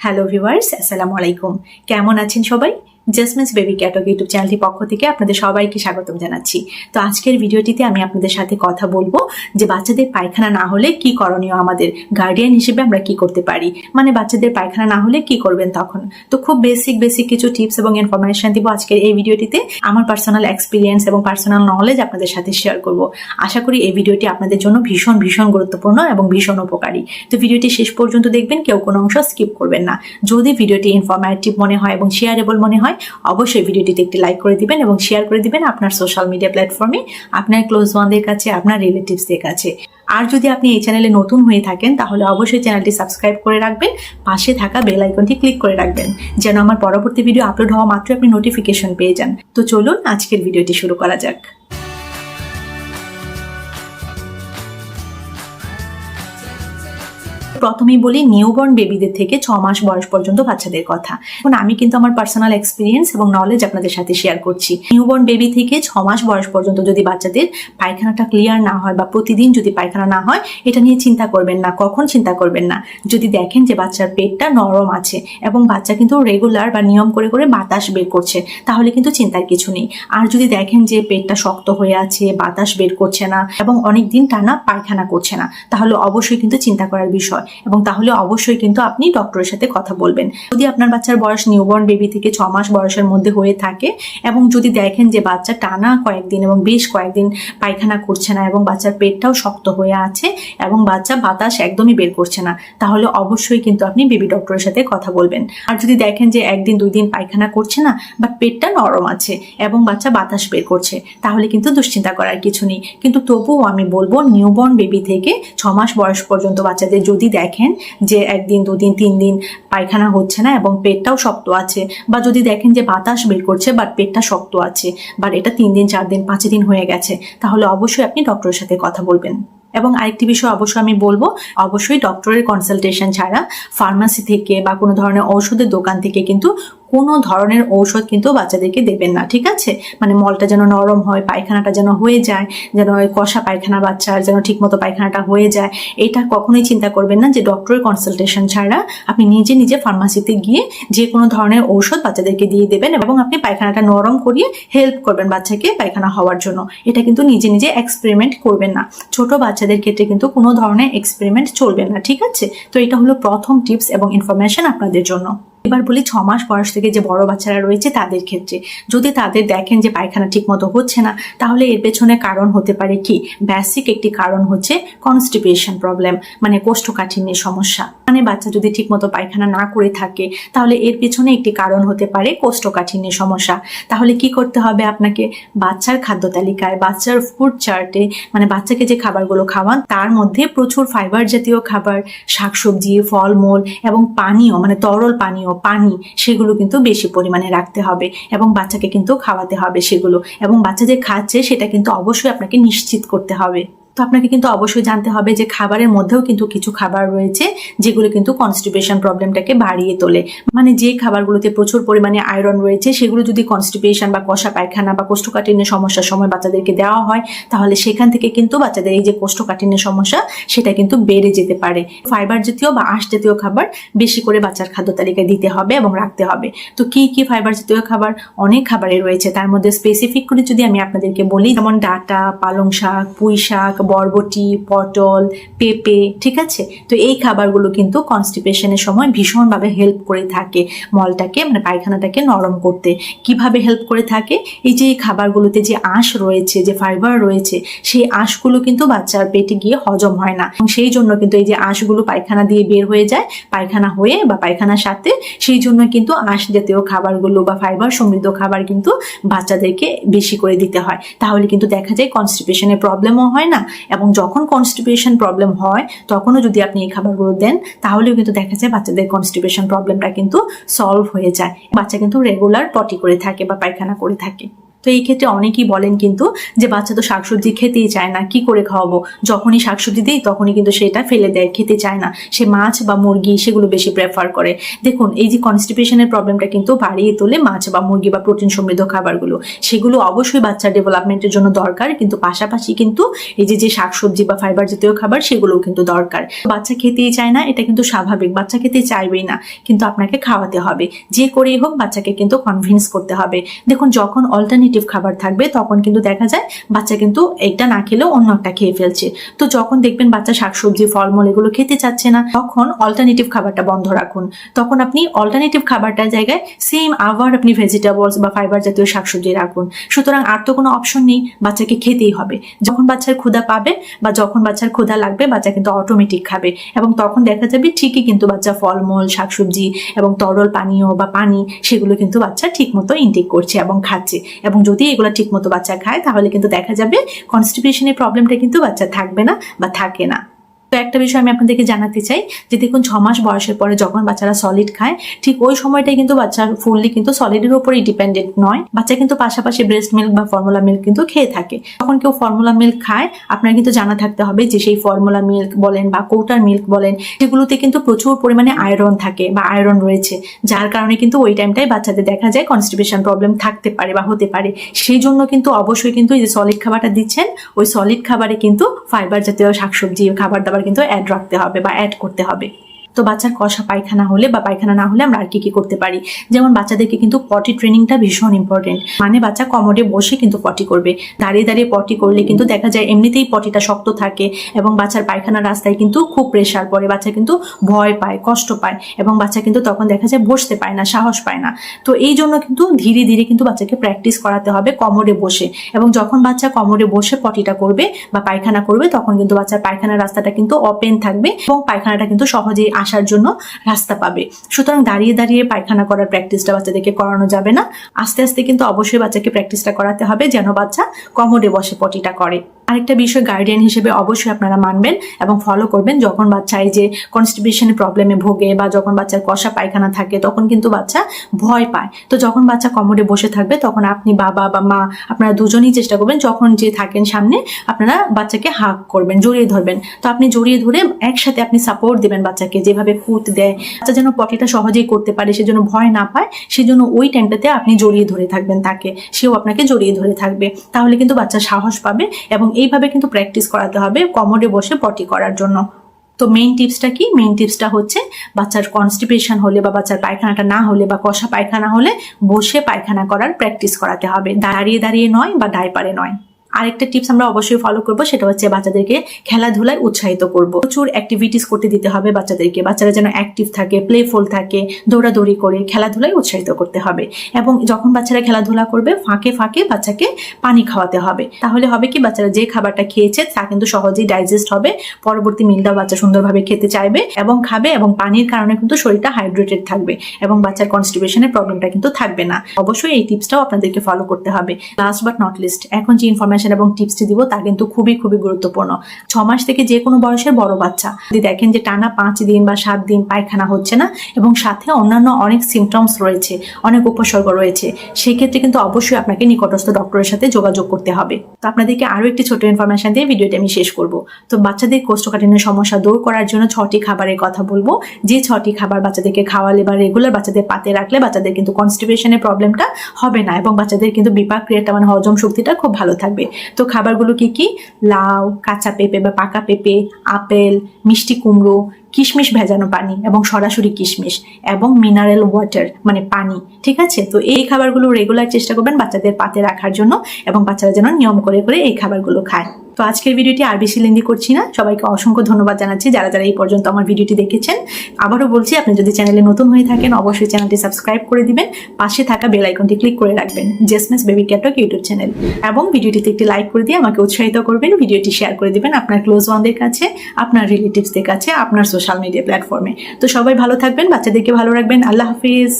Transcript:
Hello viewers আসসালামু আলাইকুম। কেমন আছেন সবাই? জাসমিন্স বেবি ক্যাটক ইউটিউব চ্যানেলটির পক্ষ থেকে আপনাদের সবাইকে স্বাগতম জানাচ্ছি। তো আজকের ভিডিওটিতে আমি আপনাদের সাথে কথা বলব যে বাচ্চাদের পায়খানা না হলে কি করণীয় আমাদের গার্ডিয়ান হিসেবে আমরা কি করতে পারি? মানে বাচ্চাদের পায়খানা না হলে কি করবেন তখন? তো খুব বেসিক বেসিক কিছু টিপস এবং ইনফরমেশন দিব আজকের এই ভিডিওটিতে। আমার পার্সোনাল এক্সপিরিয়েন্স এবং পার্সোনাল নলেজ আপনাদের সাথে শেয়ার করব। আশা করি এই ভিডিওটি আপনাদের জন্য ভীষণ ভীষণ গুরুত্বপূর্ণ এবং ভীষণ উপকারী। তো ভিডিওটি শেষ পর্যন্ত দেখবেন, কেউ কোনো অংশ স্কিপ করবেন না। যদি ভিডিওটি ইনফরমেটিভ মনে হয় এবং শেয়ারেবল মনে হয় অবশ্যই ভিডিওটিতে একটি লাইক করে দিবেন এবং শেয়ার করে দিবেন আপনার সোশ্যাল মিডিয়া প্ল্যাটফর্মে আপনার ক্লোজ ওয়ানদের কাছে, আপনার রিলেটিভসদের কাছে। আর যদি আপনি এই চ্যানেলে নতুন হয়ে থাকেন, তাহলে অবশ্যই চ্যানেলটি সাবস্ক্রাইব করে রাখবেন, পাশে থাকা বেল আইকনটি ক্লিক করে রাখবেন, যেন আমার পরবর্তী ভিডিও আপলোড হওয়া মাত্র আপনি নোটিফিকেশন পেয়ে যান। তো চলুন আজকের ভিডিওটি শুরু করা যাক। প্রথমেই বলি নিউবর্ন বেবিদের থেকে ছ মাস বয়স পর্যন্ত বাচ্চাদের কথা। এখন আমি কিন্তু আমার পার্সোনাল এক্সপিরিয়েন্স এবং নলেজ আপনাদের সাথে শেয়ার করছি। নিউবর্ন বেবি থেকে ছ মাস বয়স পর্যন্ত যদি বাচ্চাদের পায়খানাটা ক্লিয়ার না হয় বা প্রতিদিন যদি পায়খানা না হয়, এটা নিয়ে চিন্তা করবেন না, কখন চিন্তা করবেন না। যদি দেখেন যে বাচ্চার পেটটা নরম আছে এবং বাচ্চা কিন্তু রেগুলার বা নিয়ম করে করে বাতাস বের করছে, তাহলে কিন্তু চিন্তার কিছু নেই। আর যদি দেখেন যে পেটটা শক্ত হয়ে আছে, বাতাস বের করছে না এবং অনেক দিন টানা পায়খানা করছে না, তাহলে অবশ্যই কিন্তু চিন্তা করার বিষয়। এবং তাহলে অবশ্যই কিন্তু আপনি ডক্টরের সাথে কথা বলবেন। যদি আপনার বাচ্চার বয়স নিউবর্ন বেবি থেকে ছ মাস বয়সের মধ্যে হয়ে থাকে এবং যদি দেখেন যে বাচ্চা টানা কয়েকদিন এবং বেশ কয়েকদিন পায়খানা করছে না এবং বাচ্চার পেটটাও শক্ত হয়ে আছে এবং বাচ্চা বাতাস একদমই বের করছে না, তাহলে অবশ্যই কিন্তু আপনি বেবি ডক্টরের সাথে কথা বলবেন। আর যদি দেখেন যে একদিন দুই দিন পায়খানা করছে না বাট পেটটা নরম আছে এবং বাচ্চা বাতাস বের করছে, তাহলে কিন্তু দুশ্চিন্তা করার কিছু নেই। কিন্তু তবুও আমি বলব নিউবর্ন বেবি থেকে ছ মাস বয়স পর্যন্ত বাচ্চাদের যদি দেখেন যে একদিন, দুদিন তিন দিন পায়খানা হচ্ছে না এবং পেটটাও শক্ত আছে বা যদি দেখেন যে বাতাস বের করছে বাট পেটটা শক্ত আছে বাট এটা তিন দিন চার দিন পাঁচ দিন হয়ে গেছে, তাহলে অবশ্যই আপনি ডক্টরের সাথে কথা বলবেন। এবং আরেকটি বিষয় অবশ্যই আমি বলব, অবশ্যই ডক্টরের কনসালটেশন ছাড়া ফার্মাসি থেকে বা কোনো ধরনের ঔষধের দোকান থেকে কিন্তু কোনো ধরনের ঔষধ কিন্তু বাচ্চাদেরকে দেবেন না, ঠিক আছে? মানে মলটা যেন নরম হয়, পায়খানাটা যেন হয়ে যায়, যেন ওই কষা পায়খানা বাচ্চার যেন ঠিকমতো পায়খানাটা হয়ে যায়। এটা কখনোই চিন্তা করবেন না যে ডক্টরের কনসালটেশন ছাড়া আপনি নিজে নিজে ফার্মাসিতে গিয়ে যে কোনো ধরনের ঔষধ বাচ্চাদেরকে দিয়ে দেবেন এবং আপনি পায়খানাটা নরম করিয়ে হেল্প করবেন বাচ্চাকে পায়খানা হওয়ার জন্য। এটা কিন্তু নিজে নিজে এক্সপেরিমেন্ট করবেন না। ছোট বাচ্চাদের ক্ষেত্রে কিন্তু কোনো ধরনের এক্সপেরিমেন্ট চলবে না, ঠিক আছে? তো এটা হলো প্রথম টিপস এবং ইনফরমেশন আপনাদের জন্য। এবার বলি ছ মাস বয়স থেকে যে বড় বাচ্চারা রয়েছে তাদের ক্ষেত্রে। যদি তাদের দেখেন যে পায়খানা ঠিক মতো হচ্ছে না, তাহলে এর পেছনে কারণ হতে পারে কি? বেসিক একটি কারণ হচ্ছে কনস্টিপেশন প্রবলেম মানে কোষ্ঠকাঠিন্যের সমস্যা। মানে বাচ্চা যদি ঠিক মতো পায়খানা না করে থাকে, তাহলে এর পেছনে একটি কারণ হতে পারে কোষ্ঠকাঠিন্যের সমস্যা। তাহলে কি করতে হবে আপনাকে? বাচ্চার খাদ্য তালিকায়, বাচ্চার ফুড চার্টে মানে বাচ্চাকে যে খাবারগুলো খাওয়ান, তার মধ্যে প্রচুর ফাইবার জাতীয় খাবার, শাকসবজি, ফলমূল এবং পানীয় মানে তরল পানীয় পানি, সেগুলো কিন্তু বেশি পরিমাণে রাখতে হবে এবং বাচ্চাকে কিন্তু খাওয়াতে হবে সেগুলো এবং বাচ্চা যে খাচ্ছে সেটা কিন্তু অবশ্যই আপনাকে নিশ্চিত করতে হবে। তো আপনাকে কিন্তু অবশ্যই জানতে হবে যে খাবারের মধ্যেও কিন্তু কিছু খাবার রয়েছে যেগুলো কিন্তু কনস্টিপেশন প্রবলেমটাকে বাড়িয়ে তোলে। মানে যে খাবারগুলোতে প্রচুর পরিমাণে আয়রন রয়েছে, সেগুলো যদি কনস্টিপেশন বা কষা পায়খানা বা কোষ্ঠকাঠিন্যের সমস্যার সময় বাচ্চাদেরকে দেওয়া হয়, তাহলে সেখান থেকে কিন্তু বাচ্চাদের এই যে কোষ্ঠকাঠিন্যের সমস্যা, সেটা কিন্তু বেড়ে যেতে পারে। ফাইবার জাতীয় বা আঁশ জাতীয় খাবার বেশি করে বাচ্চার খাদ্য তালিকায় দিতে হবে এবং রাখতে হবে। তো কি কি ফাইবার জাতীয় খাবার? অনেক খাবারে রয়েছে। তার মধ্যে স্পেসিফিক করে যদি আমি আপনাদেরকে বলি, যেমন ডাটা, পালং শাক, পুঁই শাক বরবটি, পটল, পেঁপে, ঠিক আছে? তো এই খাবারগুলো কিন্তু কনস্টিপেশনের সময় ভীষণভাবে হেল্প করে থাকে মলটাকে মানে পায়খানাটাকে নরম করতে। কীভাবে হেল্প করে থাকে? এই যে খাবারগুলোতে যে আঁশ রয়েছে, যে ফাইবার রয়েছে, সেই আঁশগুলো কিন্তু বাচ্চার পেটে গিয়ে হজম হয় না। সেই জন্য কিন্তু এই যে আঁশগুলো পায়খানা দিয়ে বের হয়ে যায়, পায়খানা হয়ে বা পায়খানার সাথে, সেই জন্য কিন্তু আঁশ জাতীয় খাবারগুলো বা ফাইবার সমৃদ্ধ খাবার কিন্তু বাচ্চাদেরকে বেশি করে দিতে হয়। তাহলে কিন্তু দেখা যায় কনস্টিপেশনের প্রবলেমও হয় না এবং যখন কনস্টিপেশন প্রবলেম হয়, তখনও যদি আপনি এই খাবারগুলো দেন, তাহলেও কিন্তু দেখা যায় বাচ্চাদের কনস্টিপেশন প্রবলেমটা কিন্তু সলভ হয়ে যায়। বাচ্চা কিন্তু রেগুলার পটি করে থাকে বা পায়খানা করে থাকে। তো এই ক্ষেত্রে অনেকেই বলেন কিন্তু যে, বাচ্চা তো শাকসবজি খেতেই চায় না, কি করে খাওয়াবো? যখনই শাকসবজি দিই, তখনই কিন্তু সেটা ফেলে দেয়, খেতে চায় না। সে মাছ বা মুরগি সেগুলো বেশি প্রেফার করে। দেখুন, এই যে কনস্টিপেশনের প্রবলেমটা কিন্তু বাড়িয়ে তোলে মাছ বা মুরগি বা প্রোটিন সমৃদ্ধ খাবারগুলো। সেগুলো অবশ্যই বাচ্চার ডেভেলপমেন্টের জন্য দরকার, কিন্তু পাশাপাশি কিন্তু এই যে যে শাকসবজি বা ফাইবার জাতীয় খাবার, সেগুলোও কিন্তু দরকার। বাচ্চা খেতেই চায় না, এটা কিন্তু স্বাভাবিক। বাচ্চা খেতে চাইবেই না, কিন্তু আপনাকে খাওয়াতে হবে। যে করেই হোক, বাচ্চাকে কিন্তু কনভিন্স করতে হবে। দেখুন, যখন অল্টারনেটিভ খাবার থাকবে, তখন কিন্তু দেখা যায় বাচ্চা কিন্তু এটা না খেলেও অন্য একটা খেয়ে ফেলছে। তো যখন দেখবেন বাচ্চা শাকসবজি, ফলমূল এগুলো খেতে চাচ্ছে না, তখন অল্টারনেটিভ খাবারটা বন্ধ রাখুন। তখন আপনি অল্টারনেটিভ খাবারটার জায়গায় সেম আবার আপনি ভেজিটেবলস বা ফাইবার জাতীয় শাকসবজি রাখুন। সুতরাং আর তো কোনো অপশন নেই, বাচ্চাকে খেতেই হবে। যখন বাচ্চার ক্ষুধা পাবে বা যখন বাচ্চার ক্ষুধা লাগবে, বাচ্চা কিন্তু অটোমেটিক খাবে। এবং তখন দেখা যাবে ঠিকই কিন্তু বাচ্চা ফলমূল, শাকসবজি এবং তরল পানীয় বা পানি, সেগুলো কিন্তু বাচ্চা ঠিক মতো ইনটেক করছে এবং খাচ্ছে। এবং যদি এগুলো ঠিক মতো বাচ্চা খায়, তাহলে কিন্তু দেখা যাবে কনস্টিপেশনের প্রবলেমটা কিন্তু বাচ্চা থাকবে না বা থাকে না। তো একটা বিষয় আমি আপনাদেরকে জানাতে চাই যে দেখুন, ছ মাস বয়সের পরে যখন বাচ্চারা সলিড খায়, ঠিক ওই সময়টাই কিন্তু বাচ্চা ফুললি কিন্তু সলিডের উপরেই ডিপেন্ডেন্ট নয়। বাচ্চা কিন্তু পাশাপাশি ব্রেস্ট মিল্ক বা ফর্মুলা মিল্ক কিন্তু খেয়ে থাকে। যখন কেউ ফর্মুলা মিল্ক খায়, আপনার কিন্তু জানা থাকতে হবে যে সেই ফর্মুলা মিল্ক বলেন বা কৌটার মিল্ক বলেন, সেগুলোতে কিন্তু প্রচুর পরিমাণে আয়রন থাকে বা আয়রন রয়েছে, যার কারণে কিন্তু ওই টাইমটাই বাচ্চাদের দেখা যায় কনস্টিপেশন প্রবলেম থাকতে পারে বা হতে পারে। সেই জন্য কিন্তু অবশ্যই কিন্তু এই যে সলিড খাবারটা দিচ্ছেন, ওই সলিড খাবারে কিন্তু ফাইবার জাতীয় শাকসবজি, খাবার দাবার কিন্তু অ্যাড রাখতে হবে বা অ্যাড করতে হবে। তো বাচ্চার কষা পায়খানা হলে বা পায়খানা না হলে আমরা আর কি কি করতে পারি? যেমন বাচ্চাদেরকে কিন্তু পটি ট্রেনিংটা ভীষণ ইম্পর্টেন্ট মানে বাচ্চা কমোডে বসে কিন্তু পটি করবে। দাঁড়িয়ে দাঁড়িয়ে পটি করলে কিন্তু দেখা যায় এমনিতেই পটিটা শক্ত থাকে এবং বাচ্চার পায়খানা রাস্তায় কিন্তু খুব প্রেশার পড়ে। বাচ্চা কিন্তু ভয় পায়, কষ্ট পায় এবং বাচ্চা কিন্তু তখন দেখা যায় বসতে পায় না, সাহস পায় না। তো এই জন্য কিন্তু ধীরে ধীরে কিন্তু বাচ্চাকে প্র্যাকটিস করাতে হবে কমোডে বসে। এবং যখন বাচ্চা কমোডে বসে পটিটা করবে বা পায়খানা করবে, তখন কিন্তু বাচ্চার পায়খানার রাস্তাটা কিন্তু ওপেন থাকবে এবং পায়খানাটা কিন্তু সহজেই আসার জন্য রাস্তা পাবে। সুতরাং দাঁড়িয়ে দাঁড়িয়ে পায়খানা করার প্র্যাকটিসটা বাচ্চাদেরকে করানো যাবে না। আস্তে আস্তে কিন্তু অবশ্যই বাচ্চাকে প্র্যাকটিসটা করাতে হবে যেন বাচ্চা কমোডে বসে পটিটা করে। আরেকটা বিষয় গার্ডিয়ান হিসেবে অবশ্যই আপনারা মানবেন এবং ফলো করবেন। যখন বাচ্চা এই যে কনস্টিপেশনের প্রবলেমে ভোগে বা যখন বাচ্চার কষা পায়খানা থাকে, তখন কিন্তু বাচ্চা ভয় পায়। তো যখন বাচ্চা কমোডে বসে থাকবে, তখন আপনি বাবা বা মা, আপনারা দুজনেই চেষ্টা করবেন, যখন যে থাকেন সামনে, আপনারা বাচ্চাকে হাক করবেন, জড়িয়ে ধরবেন। তো আপনি জড়িয়ে ধরে একসাথে আপনি সাপোর্ট দেবেন বাচ্চাকে, যেভাবে ফুট দেয়। বাচ্চা যেন পটিটা সহজেই করতে পারে সেজন্য ভয় না পায় সেজন্য ওই টাইমটাতে আপনি জড়িয়ে ধরে থাকবেন তাকে। সেও আপনাকে জড়িয়ে ধরে থাকবে। তাহলে কিন্তু বাচ্চা সাহস পাবে এবং এইভাবে কিন্তু প্র্যাকটিস করাতে হবে কমোডে বসে পটি করার জন্য। তো মেইন টিপসটা কি? মেইন টিপসটা হচ্ছে বাচ্চার কনস্টিপেশন হলে বা বাচ্চার পায়খানাটা না হলে বা কষা পায়খানা হলে বসে পায়খানা করার প্র্যাকটিস করাতে হবে। দাঁড়িয়ে দাঁড়িয়ে নয় বা ডাইপারে নয়। আরেকটা টিপস আমরা অবশ্যই ফলো করব, সেটা হচ্ছে বাচ্চাদেরকে খেলাধুলায় উৎসাহিত করব। প্রচুর অ্যাক্টিভিটিস করতে দিতে হবে বাচ্চাদেরকে। বাচ্চারা যেন অ্যাক্টিভ থাকে প্লেফুল থাকে, দৌড়াদৌড়ি করে খেলাধুলায় উৎসাহিত করতে হবে। এবং যখন বাচ্চারা খেলাধুলা করবে, ফাঁকে ফাঁকে বাচ্চাকে পানি খাওয়াতে হবে। তাহলে হবে কি, বাচ্চারা যে খাবারটা খেয়েছে, তা কিন্তু সহজেই ডাইজেস্ট হবে। পরবর্তী মিলটাও বাচ্চা সুন্দরভাবে খেতে চাইবে এবং খাবে এবং পানির কারণে কিন্তু শরীরটা হাইড্রেটেড থাকবে এবং বাচ্চার কনস্টিপেশনের প্রবলেমটা কিন্তু থাকবে না। অবশ্যই এই টিপসটাও আপনাদেরকে ফলো করতে হবে। লাস্ট বাট নট লিস্ট এখন যে ইনফরমেশন এবং টিপসটি দিব, তা কিন্তু খুবই খুবই গুরুত্বপূর্ণ। ছ মাস থেকে যে কোনো বয়সের বড় বাচ্চা। যদি দেখেন যে টানা পাঁচ দিন বা সাত দিন পায়খানা হচ্ছে না, এবং সাথে অন্যান্য অনেক সিমটমস রয়েছে, অনেক উপসর্গ রয়েছে, সেই ক্ষেত্রে কিন্তু অবশ্যই আপনাকে নিকটস্থ ডক্টরের সাথে যোগাযোগ করতে হবে। তো আপনাদেরকে আরও একটি ছোট ইনফরমেশন দিয়ে ভিডিওটি আমি শেষ করব। তো বাচ্চাদের কোষ্ঠকাঠিন্যের সমস্যা দূর করার জন্য ছটি খাবারের কথা বলব। যে ছটি খাবার বাচ্চাদেরকে খাওয়ালে বা রেগুলার বাচ্চাদের পাতে রাখলে বাচ্চাদের কিন্তু কনস্টিপেশনের প্রবলেমটা হবে না, এবং বাচ্চাদের কিন্তু বিপাক ক্রিয়াটা মানে হজম শক্তিটা খুব ভালো থাকবে। তো খাবারগুলো কি কি? লাউ কাঁচা পেঁপে বা পাকা পেঁপে আপেল মিষ্টি কুমড়ো কিশমিশ ভেজানো পানি এবং সরাসরি কিশমিশ এবং মিনারেল ওয়াটার মানে পানি, ঠিক আছে? তো এই খাবারগুলো রেগুলার চেষ্টা করবেন বাচ্চাদের পাতে রাখার জন্য এবং বাচ্চারা যেন নিয়ম করে করে এই খাবারগুলো খায়। তো আজকের ভিডিওটি আর বেশি লেন্দি করছি না। সবাইকে অসংখ্য ধন্যবাদ জানাচ্ছি যারা যারা এই পর্যন্ত আমার ভিডিওটি দেখেছেন। আবারও বলছি, আপনি যদি চ্যানেলে নতুন হয়ে থাকেন, অবশ্যই চ্যানেলটি সাবস্ক্রাইব করে দিবেন। পাশে থাকা বেল আইকনটি ক্লিক করে রাখবেন। জেসমেস বেবি ক্যাটক ইউটিউব চ্যানেল এবং ভিডিওটিতে একটি লাইক করে দিয়ে আমাকে উৎসাহিত করবেন। ভিডিওটি শেয়ার করে দিবেন আপনার ক্লোজ ওয়ানদের কাছে, আপনার রিলেটিভসদের কাছে, আপনার সোশ্যাল মিডিয়া প্ল্যাটফর্মে তো সবাই ভালো থাকবেন বাচ্চাদেরকে ভালো রাখবেন। আল্লাহ হাফিজ।